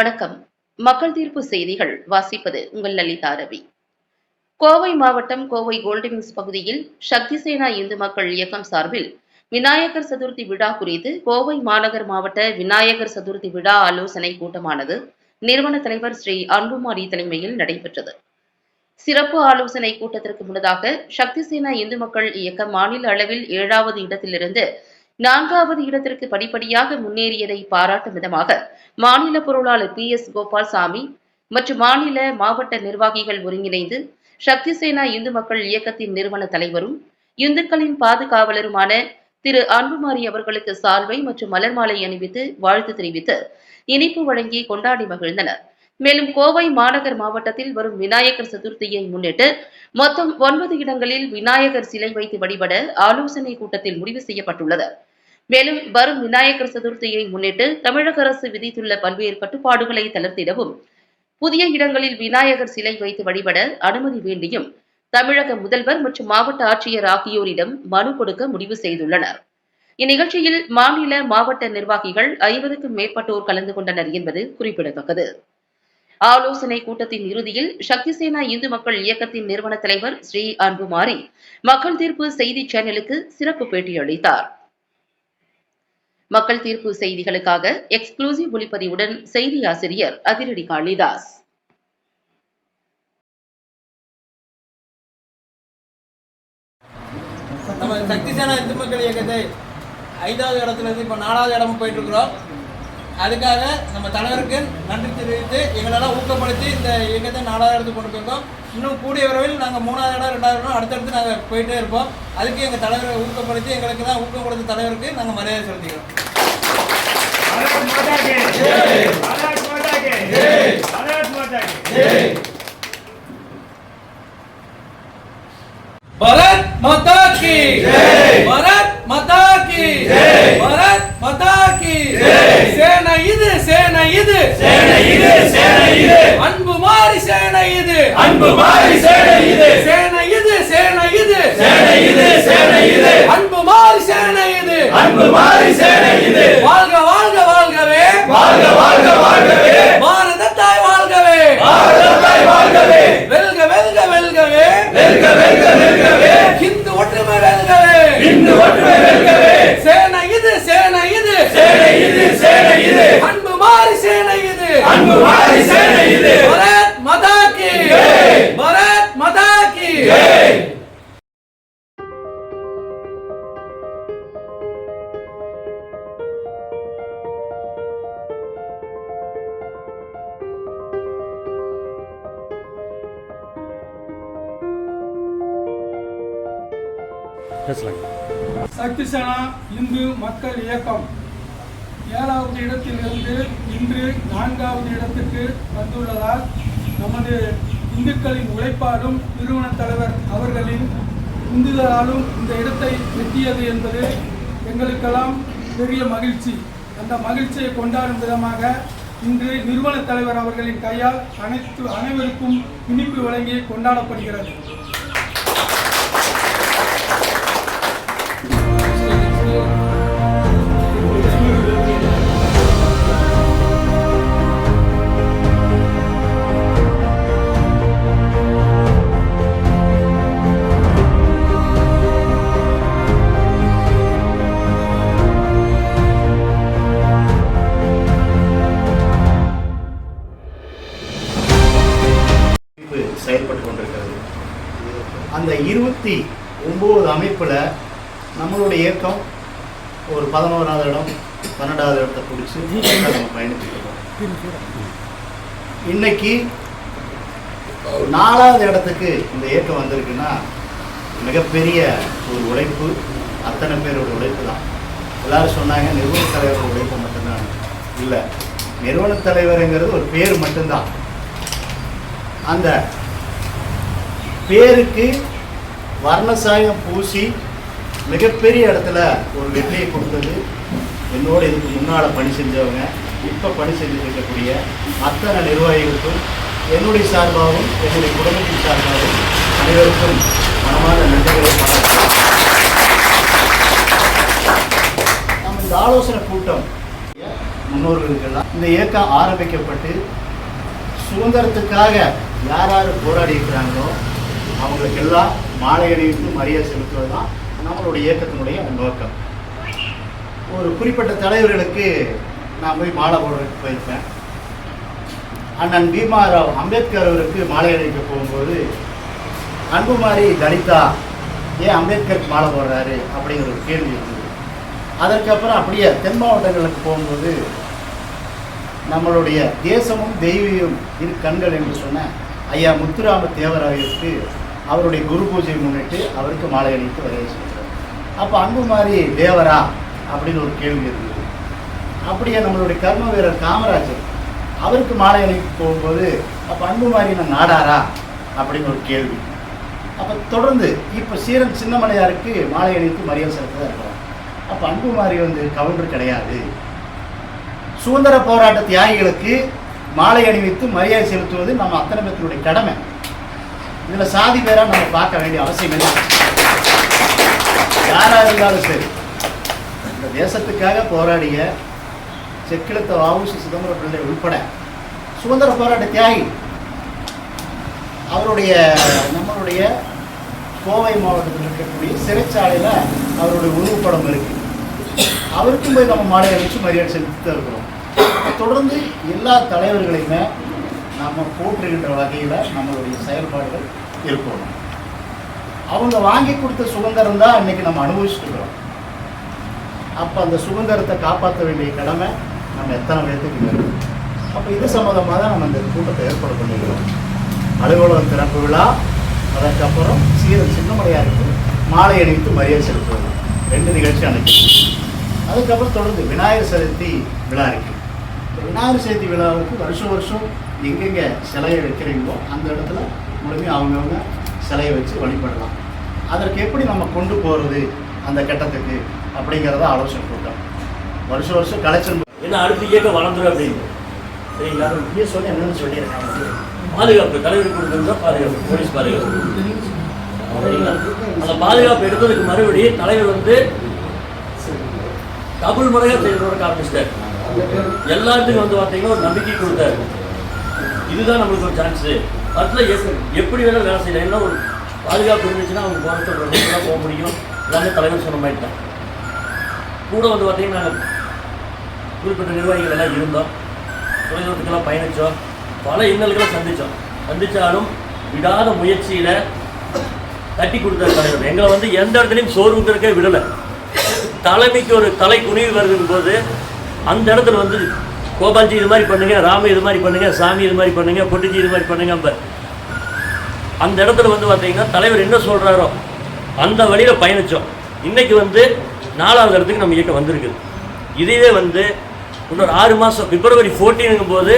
வணக்கம். மக்கள் தீர்ப்பு செய்திகள் வாசிப்பது உங்கள் லலிதா ரவி. கோவை மாவட்டம் கோவை கோல்டிங்ஸ் பகுதியில் சக்தி சேனா இந்து மக்கள் இயக்கம் சார்பில் விநாயகர் சதுர்த்தி விழா குறித்து கோவை மாநகர் மாவட்ட விநாயகர் சதுர்த்தி விழா ஆலோசனை கூட்டமானது நிறுவன தலைவர் ஸ்ரீ அன்புமாரி தலைமையில் நடைபெற்றது. சிறப்பு ஆலோசனை கூட்டத்திற்கு முன்னதாக சக்தி சேனா இந்து மக்கள் இயக்கம் மாநில அளவில் ஏழாவது இடத்திலிருந்து நான்காவது இடத்திற்கு படிப்படியாக முன்னேறியதை பாராட்டும் விதமாக மாநில பொருளாளர் பி எஸ் கோபால்சாமி மற்றும் மாநில மாவட்ட நிர்வாகிகள் ஒருங்கிணைந்து சக்தி சேனா இந்து மக்கள் இயக்கத்தின் நிறுவன தலைவரும் இந்துக்களின் பாதுகாவலருமான திரு அன்புமாரி அவர்களுக்கு சால்வை மற்றும் மலர் மாலை அணிவித்து வாழ்த்து தெரிவித்து இனிப்பு வழங்கி கொண்டாடி மகிழ்ந்தனர். மேலும் கோவை மாநகர் மாவட்டத்தில் வரும் விநாயகர் சதுர்த்தியை முன்னிட்டு மொத்தம் ஒன்பது இடங்களில் விநாயகர் சிலை வைத்து வழிபட ஆலோசனை கூட்டத்தில் முடிவு செய்யப்பட்டுள்ளது. மேலும் வரும் விநாயகர் சதுர்த்தியை முன்னிட்டு தமிழக அரசு விதித்துள்ள பல்வேறு கட்டுப்பாடுகளை தளர்த்திடவும் புதிய இடங்களில் விநாயகர் சிலை வைத்து வழிபட அனுமதி வேண்டியும் தமிழக முதல்வர் மற்றும் மாவட்ட ஆட்சியர் ஆகியோரிடம் மனு கொடுக்க முடிவு செய்துள்ளனர். இந்நிகழ்ச்சியில் மாநில மாவட்ட நிர்வாகிகள் ஐம்பதுக்கும் மேற்பட்டோர் கலந்து கொண்டனர் என்பது குறிப்பிடத்தக்கது. ஆலோசனை கூட்டத்தின் இறுதியில் சக்தி சேனா இந்து மக்கள் இயக்கத்தின் நிறுவன தலைவர் ஸ்ரீ அன்புமாரி மக்கள் தீர்ப்பு செய்தி சேனலுக்கு சிறப்பு பேட்டியளித்தார். மக்கள் தீர்ப்பு செய்திகளுக்காக எக்ஸ்க்ளூசிவ் ஒளிப்பதிவுடன் செய்தி ஆசிரியர் அதிரடி காளிதாஸ். நம்ம சக்தி சேனா இந்து மக்கள் இயக்கத்தை ஐந்தாவது இடத்துல இருந்து இப்போ நாலாவது இடம் போயிட்டு இருக்கிறோம். அதுக்காக நம்ம தலைவருக்கு நன்றி தெரிவித்து எங்களெல்லாம் ஊக்கப்படுத்தி இந்த இயக்கத்தை நாலாவது இடத்துக்கு கொண்டு போயிருக்கோம். இன்னும் கூடிய விரைவில் நாங்கள் மூணாவது இடம் ரெண்டாவது இடம் அடுத்தடுத்து நாங்கள் போயிட்டே இருப்போம். அதுக்கு எங்கள் தலைவரை ஊக்கப்படுத்தி எங்களுக்கு தான் ஊக்கம் கொடுத்த தலைவருக்கு நாங்கள் மரியாதை செலுத்திக்கிறோம். இது சேனை இது. அன்பு மாறி சேனை இது. அன்பு மாறி சேனை இது. சேனை இது சேனை இது. சேனை இது சேனை இது. அன்பு மாறி சேனை இது. அன்பு மாறி சேனை இது. வாழ்க வாழ்க வாழ்கவே. வாழ்க வாழ்க வாழ்கவே. பாரத தாய் வாழ்கவே. பாரதத்தாய் சக்தி சேனா இந்து மக்கள் இயக்கம். ஏழாவது இடத்திலிருந்து இன்று நான்காவது இடத்துக்கு வந்துள்ளதால் நமது இந்துக்களின் உழைப்பாலும் நிறுவன தலைவர் அவர்களின் உந்துதலாலும் இந்த இடத்தை எட்டியது என்பது எங்களுக்கெல்லாம் பெரிய மகிழ்ச்சி. அந்த மகிழ்ச்சியை கொண்டாடும் விதமாக இன்று நிறுவன தலைவர் அவர்களின் கையால் அனைத்து அனைவருக்கும் இனிப்பு வழங்கி கொண்டாடப்படுகிறது. ஒரு பதினோராவது இடம் பன்னெண்டாவது இடத்தை பிடிச்சி நம்ம பயணிச்சுட்டு இன்னைக்கு நாலாவது இடத்துக்கு இந்த இயக்கம் வந்திருக்குன்னா மிகப்பெரிய ஒரு உழைப்பு அத்தனை பேரோட உழைப்பு தான். எல்லாரும் சொன்னாங்க நிறுவன தலைவரோட உழைப்பு மட்டும்தான். இல்லை நிறுவன தலைவருங்கிறது ஒரு பேர் மட்டும்தான். அந்த பேருக்கு வர்ணசாயம் பூசி மிகப்பெரிய இடத்துல ஒரு வெற்றியை கொடுத்தது என்னோட இதுக்கு முன்னால் பணி செஞ்சவங்க இப்போ பணி செஞ்சுட்டு இருக்கக்கூடிய அத்தனை நிர்வாகிகளுக்கும் என்னுடைய சார்பாகவும் என்னுடைய குடும்பத்தின் சார்பாகவும் அனைவருக்கும் மனமான நன்றிகளை பாராட்டுகிறேன். நம்ம இந்த ஆலோசனை கூட்டம் முன்னோர்களுக்கெல்லாம் இந்த இயக்கம் ஆரம்பிக்கப்பட்டு சுதந்திரத்துக்காக யார் யார் போராடி இருக்கிறாங்களோ அவங்களுக்கெல்லாம் மாலை அணிவித்து மரியாதை செலுத்துவது தான் நம்மளுடைய இயக்கத்தினுடைய நோக்கம். ஒரு குறிப்பிட்ட தலைவர்களுக்கு நான் போய் மாலை போடுறதுக்கு போயிருப்பேன். அண்ணன் பீமாராவ் அம்பேத்கர் அவருக்கு மாலை அணிக்க போகும்போது அன்புமாரி தலிதா ஏன் அம்பேத்கருக்கு மாலை போடுறாரு? அப்படிங்கிற ஒரு கேள்வி இருந்தது. அதற்கப்புறம் அப்படியே தென் மாவட்டங்களுக்கு போகும்போது நம்மளுடைய தேசமும் தெய்வியும் இரு கண்கள் என்று சொன்ன ஐயா முத்துராம தேவராயருக்கு அவருடைய குரு பூஜை முன்னிட்டு அவருக்கு மாலை அணிவித்து வரைய அப்போ அப்போ அன்புமாரி தேவரா அப்படின்னு ஒரு கேள்வி இருந்தது. அப்படியே நம்மளுடைய கர்ம வீரர் காமராஜர் அவருக்கு மாலை அணிவித்து போகும்போது அப்போ அன்பு அன்புமாரின நாடாரா அப்படின்னு ஒரு கேள்வி. அப்போ தொடர்ந்து இப்போ சீரன் சின்னமலையாருக்கு மாலை அணிவித்து மரியாதை செலுத்ததான் இருக்கிறோம் அப்போ அன்புமாரி வந்து கவுண்டர் கிடையாது. சுதந்திர போராட்ட தியாகிகளுக்கு மாலை அணிவித்து மரியாதை செலுத்துவது நம்ம அத்தனை பேத்தினுடைய கடமை. இதில் சாதி பேராக நம்ம பார்க்க வேண்டிய அவசியம் இல்லை யாராக இருந்தாலும் சரி. இந்த தேசத்துக்காக போராடிய செக்கிழத்த வாவுசி சிதம்பர பிள்ளை உள்பட சுதந்திர போராட்ட தியாகி அவருடைய நம்மளுடைய கோவை மாவட்டத்தில் இருக்கக்கூடிய சிறைச்சாலையில் அவருடைய உருவப்படம் இருக்கு. அவருக்கும் போய் நம்ம மாலை அணிச்சு மரியாதை செலுத்தி இருக்கிறோம். தொடர்ந்து எல்லா தலைவர்களையுமே நம்ம போற்றுகின்ற வகையில் நம்மளுடைய செயல்பாடுகள் இருக்கணும் அவங்க வாங்கி கொடுத்த சுதந்திரம் தான் இன்னைக்கு நம்ம அனுபவிச்சுருக்கிறோம் அப்போ அந்த சுதந்திரத்தை காப்பாற்ற வேண்டிய கடமை நம்ம எத்தனை பேர்த்துக்கு இருக்கு அப்போ இது சம்மந்தமாக தான் நம்ம இந்த கூட்டத்தை ஏற்பாடு பண்ணிக்கிறோம் அலுவலகம் திறப்பு விழா அதற்கப்புறம் சீரன் சின்னமலையாருக்கு மாலை அணிவித்து மரியாதை செலுத்துவது. ரெண்டு நிகழ்ச்சி அன்னைக்கு. அதுக்கப்புறம் தொடர்ந்து விநாயகர் சதுர்த்தி விழா இருக்கு. இந்த விநாயகர் சதுர்த்தி விழாவுக்கு வருஷம் வருஷம் எங்கெங்கே சிலையை வைக்கிறீங்களோ அந்த இடத்துல முழுமையாக அவங்கவுங்க சிலையை வச்சு வழிபடலாம். அதற்கு எப்படி நம்ம கொண்டு போகிறது அந்த கட்டத்துக்கு அப்படிங்கிறத ஆலோசனை கொடுத்தோம். வருஷம் வருஷம் கலெக்ஷன் ஏன்னா அடுத்த இயக்கம் வளர்ந்துடும் அப்படின்னு? சரிங்களா இங்கே சொல்லி என்னன்னு சொல்லியிருக்காங்க பாதுகாப்பு தலைவர் கொடுக்குறது பாதுகாப்பு போலீஸ் பாதுகாப்பு. சரிங்களா அந்த பாதுகாப்பு எடுத்ததுக்கு மறுபடியும் தலைவர் வந்து டபுள் முறையாக செயல்பட ஆரம்பிச்சிட்டார் எல்லாத்துக்கும் வந்து பார்த்தீங்கன்னா ஒரு நம்பிக்கை கொடுத்தாரு. இதுதான் நம்மளுக்கு ஒரு சான்ஸு அதில் எப்படி வேணாலும் வேலை செய்யலாம். என்ன ஒரு பாதுகாப்பு இருந்துச்சுன்னா அவங்க போகிறத ரொம்ப போக முடியும். எல்லாமே தலைவர் சொன்ன மாதிரி தான். கூட வந்து பார்த்தீங்கன்னா நாங்கள் குறிப்பிட்ட நிர்வாகிகள் எல்லாம் இருந்தோம். தொலைதூரத்துக்கெல்லாம் பயணித்தோம் பல இன்னல்களை சந்தித்தோம் சந்தித்தாலும் விடாத முயற்சியில் தட்டி கொடுத்த தலைவர். எங்களை வந்து எந்த இடத்துலையும் சோர்வுக்கிறக்கே விடலை. தலைமைக்கு ஒரு தலை குனிவு வருதும் போது அந்த இடத்துல வந்து கோபால்ஜி இது மாதிரி பண்ணுங்க ராம இது மாதிரி பண்ணுங்க சாமி இது மாதிரி பண்ணுங்க பொட்டுஜி இது மாதிரி பண்ணுங்க அப்போ அந்த இடத்துல வந்து பார்த்தீங்கன்னா தலைவர் என்ன சொல்கிறாரோ அந்த வழியில் பயணித்தோம் இன்றைக்கி வந்து நாலாவது இடத்துக்கு நம்ம இயக்கம் வந்திருக்குது இதுவே வந்து இன்னொரு ஆறு மாதம் பிப்ரவரி ஃபோர்டீனுங்கும் போது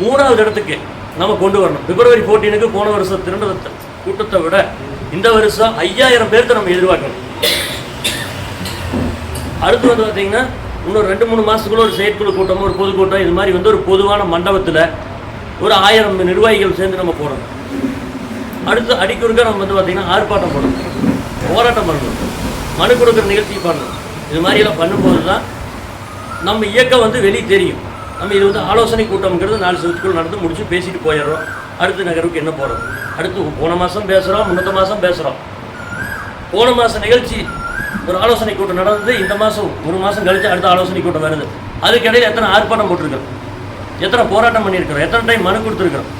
மூணாவது இடத்துக்கு நம்ம கொண்டு வரணும். பிப்ரவரி ஃபோர்டீனுக்கு போன வருஷம் திரண்ட கூட்டத்தை விட இந்த வருஷம் ஐயாயிரம் பேர்த்த நம்ம எதிர்பார்க்கணும். அடுத்து வந்து பார்த்தீங்கன்னா இன்னொரு ரெண்டு மூணு மாதத்துக்குள்ள ஒரு செயற்குழு கூட்டம் ஒரு பொதுக்கூட்டம் இது மாதிரி வந்து ஒரு பொதுவான மண்டபத்தில் ஒரு ஆயிரம் நிர்வாகிகள் சேர்ந்து நம்ம போடணும் அடுத்து அடிக்குறுக்க நம்ம வந்து பார்த்தீங்கன்னா ஆர்ப்பாட்டம் பண்ணணும். போராட்டம் பண்ணணும். மனு கொடுக்குற நிகழ்ச்சி பண்ணணும். இது மாதிரியெல்லாம் பண்ணும்போது தான் நம்ம இயக்கம் வந்து வெளியே தெரியும். நம்ம இது வந்து ஆலோசனை கூட்டம்ங்கிறது நாலு சதத்துக்குள் நடந்து முடிச்சு பேசிட்டு போயிடுறோம். அடுத்த நகருக்கு என்ன போகிறோம் அடுத்து போன மாதம் பேசுகிறோம் முன்னத்த மாதம் பேசுகிறோம் போன மாதம் நிகழ்ச்சி ஒரு ஆலோசனை கூட்டம் நடந்தது இந்த மாதம் ஒரு மாதம் கழித்து அடுத்த ஆலோசனை கூட்டம் வருது. அதுக்கு எத்தனை ஆர்ப்பாட்டம் போட்டிருக்கிறோம்? எத்தனை போராட்டம் பண்ணியிருக்கிறோம்? எத்தனை டைம் மனு கொடுத்துருக்குறோம்?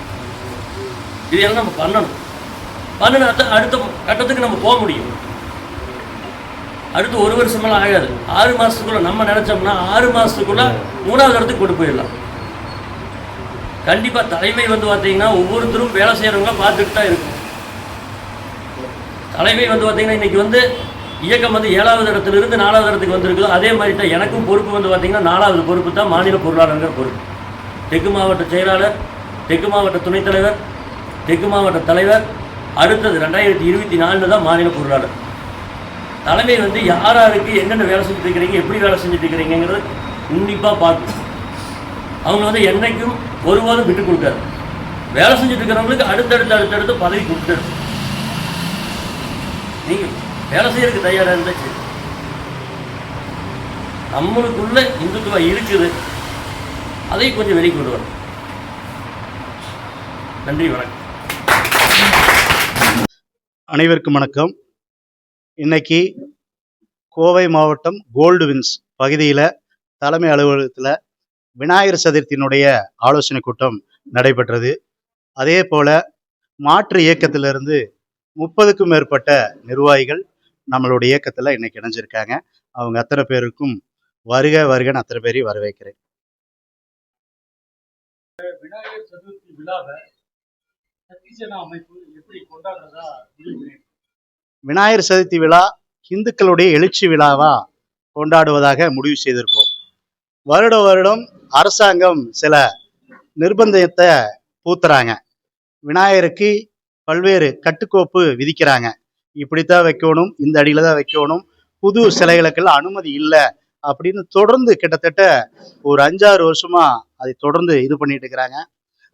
இது எல்லாம் நம்ம பண்ணணும். பண்ணினா தான் அடுத்த கட்டத்துக்கு நம்ம போக முடியும். அடுத்து ஒரு வருஷமெல்லாம் ஆகாது. ஆறு மாதத்துக்குள்ளே நம்ம நினச்சோம்னா ஆறு மாதத்துக்குள்ளே மூணாவது இடத்துக்கு கொண்டு போயிடலாம். கண்டிப்பாக தலைமை வந்து பார்த்தீங்கன்னா ஒவ்வொருத்தரும் வேலை செய்கிறவங்க பார்த்துட்டு தான் இருக்கும். தலைமை வந்து பார்த்தீங்கன்னா இன்னைக்கு வந்து இயக்கம் வந்து ஏழாவது இடத்துல இருந்து நாலாவது இடத்துக்கு வந்திருக்குதோ. அதே மாதிரி தான் எனக்கும் பொறுப்பு வந்து பார்த்திங்கன்னா நாலாவது பொறுப்பு தான் மாநில பொருளாளருங்கிற பொறுப்பு. தெற்கு மாவட்ட செயலாளர் தெற்கு மாவட்ட துணைத் தலைவர் தெற்கு மாவட்ட தலைவர் அடுத்தது ரெண்டாயிரத்தி இருபத்தி நாலில் தான் மாநில பொருளாளர். தலைமை வந்து யார் யாருக்கு என்னென்ன வேலை செஞ்சுட்டு இருக்கிறீங்க எப்படி வேலை செஞ்சுட்டு இருக்கிறீங்கிறது உன்னிப்பாக பார்க்கும் அவங்க வந்து என்னைக்கும் ஒருபோதும் விட்டு கொடுக்காது. வேலை செஞ்சுட்டு இருக்கிறவங்களுக்கு அடுத்தடுத்து அடுத்தடுத்து பதவி கொடுத்துரு. நீங்கள் வேலை செய்யறதுக்கு தயாராக இருந்தால் சரி. நம்மளுக்குள்ள இந்துத்துவம் இருக்குது. அதை கொஞ்சம் வெளிக்கொண்டு வரும் நன்றி வணக்கம். அனைவருக்கும் வணக்கம். இன்னைக்கு கோவை மாவட்டம் கோல்டு வின்ஸ் பகுதியில் தலைமை அலுவலகத்தில் விநாயகர் சதுர்த்தியினுடைய ஆலோசனை கூட்டம் நடைபெற்றது. அதே போல மாற்று இயக்கத்திலிருந்து முப்பதுக்கும் மேற்பட்ட நிர்வாகிகள் நம்மளுடைய இயக்கத்தில் இன்னைக்கு இணைஞ்சிருக்காங்க. அவங்க அத்தனை பேருக்கும் வருக வருகன்னு அத்தனை பேரையும் வரவேற்கிறேன். விநாயகர் சதுர்த்தி விழாவை சத்தீசனா அமைப்பு எப்படி கொண்டாடுறதா முடிவு பண்ணிருக்கு? விநாயகர் சதுர்த்தி விழா இந்துக்களுடைய எழுச்சி விழாவா கொண்டாடுவதாக முடிவு செய்திருக்கோம் வருட வருடம் அரசாங்கம் சில நிர்பந்தத்தை பூத்துறாங்க. விநாயகருக்கு பல்வேறு கட்டுக்கோப்பு விதிக்கிறாங்க. இப்படித்தான் வைக்கணும் இந்த அடியில தான் வைக்கணும் புது சிலைகளுக்கெல்லாம் அனுமதி இல்லை அப்படின்னு தொடர்ந்து கிட்டத்தட்ட ஒரு அஞ்சாறு வருஷமா அதை தொடர்ந்து இது பண்ணிட்டு இருக்கிறாங்க.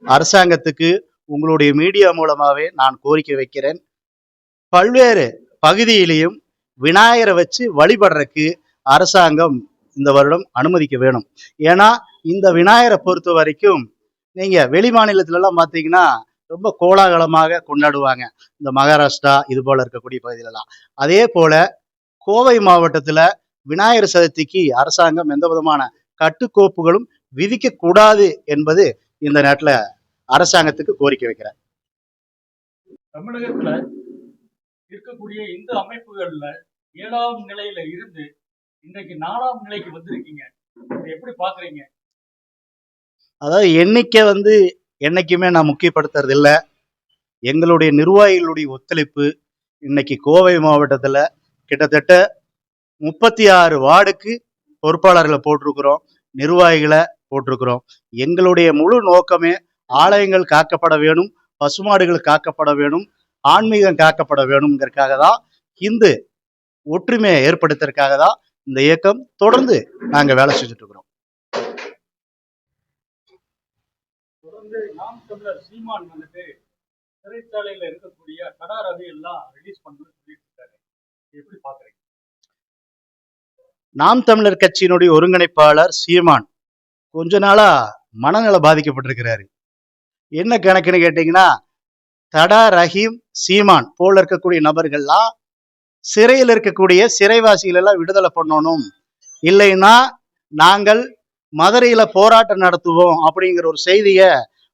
அரசாங்கத்துக்கு உங்களுடைய மீடியா மூலமாகவே நான் கோரிக்கை வைக்கிறேன். பல்வேறு பகுதியிலையும் விநாயகரை வச்சு வழிபடுறதுக்கு அரசாங்கம் இந்த வருடம் அனுமதிக்க வேணும். ஏன்னா இந்த விநாயகரை பொறுத்த வரைக்கும் நீங்கள் வெளி மாநிலத்திலலாம் பார்த்தீங்கன்னா ரொம்ப கோலாகலமாக கொண்டாடுவாங்க. இந்த மகாராஷ்டிரா இது போல இருக்கக்கூடிய பகுதியிலலாம். அதே போல கோவை மாவட்டத்தில் விநாயகர் சதுர்த்திக்கு அரசாங்கம் எந்த விதமான கட்டுக்கோப்புகளும் விதிக்கக்கூடாது என்பது இந்த நேரத்தில் அரசாங்கத்துக்கு கோரிக்கை வைக்கிறேன் தமிழகத்துல இருக்கக்கூடிய இந்து அமைப்புகள்ல ஏழாம் நிலையில இருந்து இன்றைக்கு நாலாம் நிலைக்கு வந்திருக்கீங்க. எப்படி பாக்குறீங்க? அதாவது எண்ணிக்கை வந்து என்னைக்குமே நான் முக்கியப்படுத்துறது இல்லை. எங்களுடைய நிர்வாகிகளுடைய ஒத்துழைப்பு இன்னைக்கு கோவை மாவட்டத்தில் கிட்டத்தட்ட முப்பத்தி ஆறு வார்டுக்கு பொறுப்பாளர்களை போட்டிருக்கிறோம் நிர்வாகிகளை போட்டிருக்கிறோம். எங்களுடைய முழு நோக்கமே ஆலயங்கள் காக்கப்பட வேணும் பசுமாடுகள் காக்கப்பட வேணும் ஆன்மீகம் காக்கப்பட வேணுங்கிறதுக்காக தான் இந்து ஒற்றுமையை ஏற்படுத்துறதுக்காக தான் இந்த இயக்கம் தொடர்ந்து நாங்கள் வேலை செஞ்சுட்டு இருக்கிறோம் தொடர்ந்து நாம் தமிழர் சீமான் வந்துட்டு சிறைச்சாலையில இருக்கக்கூடிய கடா ரவி எல்லாம் ரிலீஸ் பண்ணணும்னு சொல்லிட்டு இருக்காரு இதை எப்படி பாக்குறீங்க? நாம் தமிழர் கட்சியினுடைய ஒருங்கிணைப்பாளர் சீமான் கொஞ்ச நாளா மனநல பாதிக்கப்பட்டிருக்கிறாரு. என்ன கணக்குன்னு கேட்டீங்கன்னா தடா ரஹீம் சீமான் போல இருக்கக்கூடிய நபர்கள்லாம் சிறையில் இருக்கக்கூடிய சிறைவாசிகள் எல்லாம் விடுதலை பண்ணணும். இல்லைன்னா நாங்கள் மதுரையில போராட்டம் நடத்துவோம் அப்படிங்கிற ஒரு செய்தியை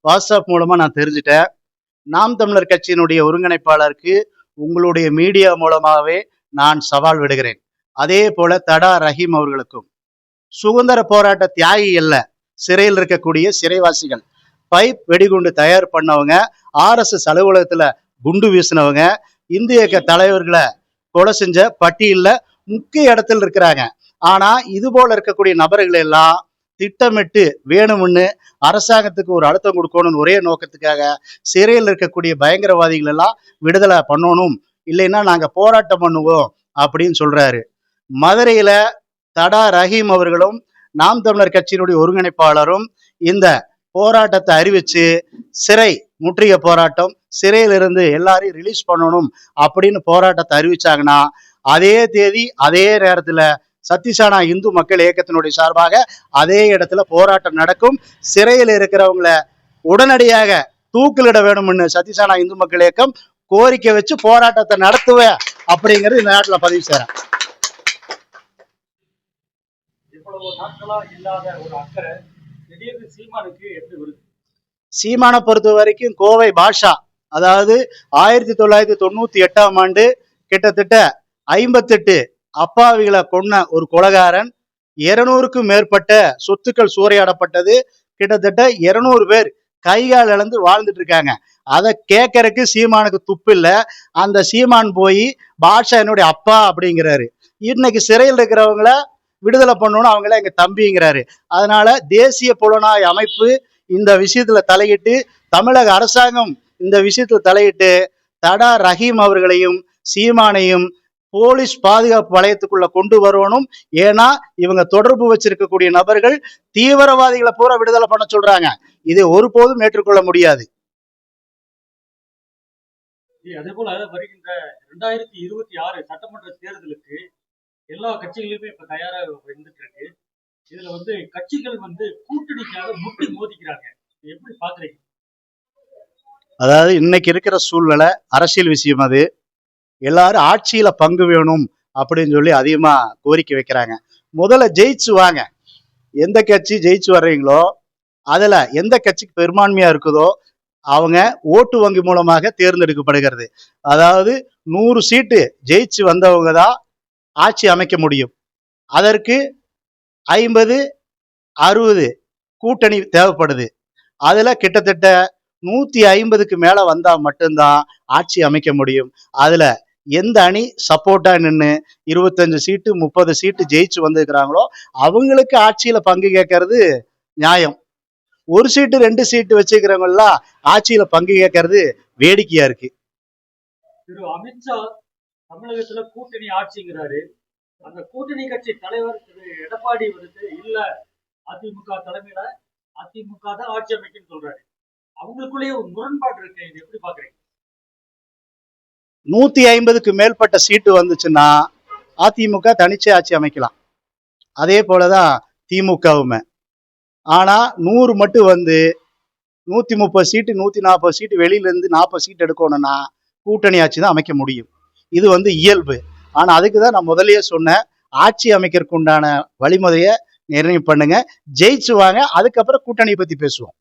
வாட்ஸ்அப் மூலமா நான் தெரிஞ்சுட்டேன். நாம் தமிழர் கட்சியினுடைய ஒருங்கிணைப்பாளருக்கு உங்களுடைய மீடியா மூலமாகவே நான் சவால் விடுகிறேன். அதே போல தடா ரஹீம் அவர்களுக்கும். சுதந்திர போராட்ட தியாகி அல்ல சிறையில் இருக்கக்கூடிய சிறைவாசிகள். பைப் வெடிகுண்டு தயார் பண்ணவங்க ஆர்எஸ்எஸ் அலுவலகத்துல குண்டு வீசினவங்க இந்திய தலைவர்களை கொலை செஞ்ச பட்டியலில் முக்கிய இடத்துல இருக்கிறாங்க. ஆனா இது போல இருக்கக்கூடிய நபர்கள் எல்லாம் திட்டமிட்டு வேணும்னு அரசாங்கத்துக்கு ஒரு அழுத்தம் கொடுக்கணும்னு ஒரே நோக்கத்துக்காக சிறையில் இருக்கக்கூடிய பயங்கரவாதிகள் எல்லாம் விடுதலை பண்ணணும். இல்லைன்னா நாங்கள் போராட்டம் பண்ணுவோம் அப்படின்னு சொல்றாரு. மதுரையில தடா ரஹீம் அவர்களும் நாம் தமிழர் கட்சியினுடைய ஒருங்கிணைப்பாளரும் இந்த போராட்டத்தை அறிவிச்சு சிறை முற்றிய போராட்டம் சிறையிலிருந்து எல்லாரையும் ரிலீஸ் பண்ணணும் அப்படின்னு போராட்டத்தை அறிவிச்சாங்கன்னா அதே தேதி அதே நேரத்துல சத்திசானா இந்து மக்கள் இயக்கத்தினுடைய சார்பாக அதே இடத்துல போராட்டம் நடக்கும். சிறையில் இருக்கிறவங்கள உடனடியாக தூக்கிலிட வேணும்னு சத்திசானா இந்து மக்கள் இயக்கம் கோரிக்கை வச்சு போராட்டத்தை நடத்துவேன் அப்படிங்கிறது இந்த நாட்டில் பதிவு செய்யறேன் இவ்வளவு நாட்களா இல்லாத ஒரு அக்கறை சீமானை பொறுத்த வரைக்கும் கோவை பாஷா அதாவது ஆயிரத்தி தொள்ளாயிரத்தி தொண்ணூத்தி எட்டாம் ஆண்டு கிட்டத்தட்ட ஐம்பத்தெட்டு அப்பாவிகளை கொன்ன ஒரு கொலகாரன் இருநூறுக்கும் மேற்பட்ட சொத்துக்கள் சூறையாடப்பட்டது கிட்டத்தட்ட இருநூறு பேர் கைகால் இழந்து வாழ்ந்துட்டு இருக்காங்க. அதை கேட்கறதுக்கு சீமானுக்கு துப்பு இல்லை. அந்த சீமான் போய் பாஷா என்னுடைய அப்பா அப்படிங்கிறாரு. இன்னைக்கு சிறையில் இருக்கிறவங்கள விடுதலை பண்ணணும் அவங்கள எங்க தம்பிங்கிறாரு. அதனால தேசிய புலனாய் அமைப்பு இந்த விஷயத்துல தலையிட்டு தமிழக அரசாங்கம் இந்த விஷயத்துல தலையிட்டு தடா ரஹீம் அவர்களையும் சீமானையும் போலீஸ் பாதுகாப்பு வளையத்துக்குள்ள கொண்டு வரணும். ஏன்னா இவங்க தொடர்பு வச்சிருக்கக்கூடிய நபர்கள் தீவிரவாதிகளை பூரா விடுதலை பண்ண சொல்றாங்க. இதை ஒருபோதும் ஏற்றுக்கொள்ள முடியாது. அதே போல வருகின்ற இரண்டாயிரத்தி இருபத்தி ஆறு சட்டமன்ற தேர்தலுக்கு எல்லா கட்சிகளுமே இப்ப தயாரா இருந்துட்டு இருக்கு இதுல வந்து கட்சிகள் வந்து கூட்டணிக்காக முட்டி மோதிக்கிறாங்க. எப்படி பாக்குறீங்க? அதாவது இன்னைக்கு இருக்கிற சூழ்நிலை அரசியல் விஷயம் அது. எல்லாரும் ஆட்சியில பங்கு வேணும் அப்படின்னு சொல்லி அதிகமா கோரிக்கை வைக்கிறாங்க. முதல்ல ஜெயிச்சு வாங்க. எந்த கட்சி ஜெயிச்சு வர்றீங்களோ அதுல எந்த கட்சிக்கு பெரும்பான்மையா இருக்குதோ அவங்க ஓட்டு வங்கி மூலமாக தேர்ந்தெடுக்கப்படுகிறது. அதாவது நூறு சீட்டு ஜெயிச்சு வந்தவங்க தான் ஆட்சி அமைக்க முடியும். அதற்கு ஐம்பது அறுபது கூட்டணி தேவைப்படுது. அதில் கிட்டத்தட்ட நூற்றி ஐம்பதுக்கு மேலே வந்தால் மட்டும்தான் ஆட்சி அமைக்க முடியும். அதில் எந்த அணி சப்போர்ட்டாக நின்று இருபத்தஞ்சு சீட்டு முப்பது சீட்டு ஜெயிச்சு வந்திருக்கிறாங்களோ அவங்களுக்கு ஆட்சியில் பங்கு கேட்கறது நியாயம். ஒரு சீட்டு ரெண்டு சீட்டு வச்சுக்கிறவங்கலாம் ஆட்சியில் பங்கு கேட்கறது வேடிக்கையாக இருக்குது திரு அமித்ஷா தமிழகத்துல கூட்டணி ஆட்சிங்கிறாரு. அந்த கூட்டணி கட்சி தலைவர் திரு எடப்பாடி வந்து இல்ல அதிமுக தலைமையில அதிமுக தான் ஆட்சி அமைக்குன்னு சொல்றாரு. அவங்களுக்குள்ளேயே ஒரு முரண்பாடு இருக்கு இது எப்படி பாக்குறீங்க? நூத்தி ஐம்பதுக்கு மேற்பட்ட சீட்டு வந்துச்சுன்னா அதிமுக தனிச்சை ஆட்சி அமைக்கலாம். அதே போலதான் திமுகவுமே. ஆனா நூறு மட்டும் வந்து நூத்தி முப்பது சீட்டு நூத்தி நாற்பது சீட்டு வெளியில இருந்து நாற்பது சீட் எடுக்கணும்னா கூட்டணி ஆட்சி தான் அமைக்க முடியும். இது வந்து இயல்பு. ஆனா அதுக்கு தான் நான் முதல்லயே சொன்னேன். ஆட்சி அமைக்கிறதுக்கு உண்டான வழிமுறையை நிர்ணயம் பண்ணுங்க. ஜெயிச்சு வாங்க. அதுக்கப்புறம் கூட்டணி பத்தி பேசுவோம்.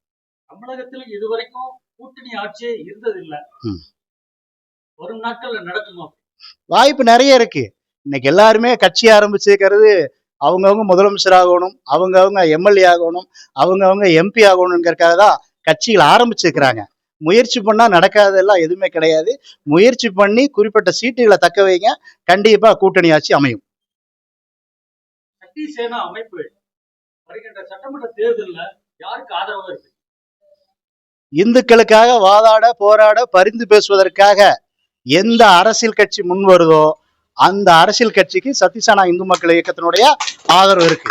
தமிழகத்துல இதுவரைக்கும் கூட்டணி ஆட்சியே இருந்தது இல்ல ம். வரும் நாட்கள்ல நடக்குமா? வாய்ப்பு நிறைய இருக்கு. இன்னைக்கு எல்லாருமே கட்சி ஆரம்பிச்சிருக்கிறது அவங்கவுங்க முதலமைச்சர் ஆகணும் அவங்கவுங்க எம்எல்ஏ ஆகணும் அவங்கவுங்க எம்பி ஆகணுங்கிறதுக்காக தான் கட்சிகள் ஆரம்பிச்சிருக்கிறாங்க. முயற்சி பண்ணா நடக்காததெல்லாம் எதுவுமே கிடையாது. முயற்சி பண்ணி குறிப்பிட்ட சீட்டுகளை தக்க வைங்க. கண்டிப்பா கூட்டணி ஆட்சி அமையும். சக்தி சேனா அமைப்பு. வருகின்ற சட்டமன்ற தேர்தல்ல யாருக்கு ஆதரவா இருக்கு? இந்துக்களுக்காக வாதாட போராட பரிந்து பேசுவதற்காக எந்த அரசியல் கட்சி முன் வருதோ அந்த அரசியல் கட்சிக்கு சத்தியசானா இந்து மக்கள் இயக்கத்தினுடைய ஆதரவு இருக்கு.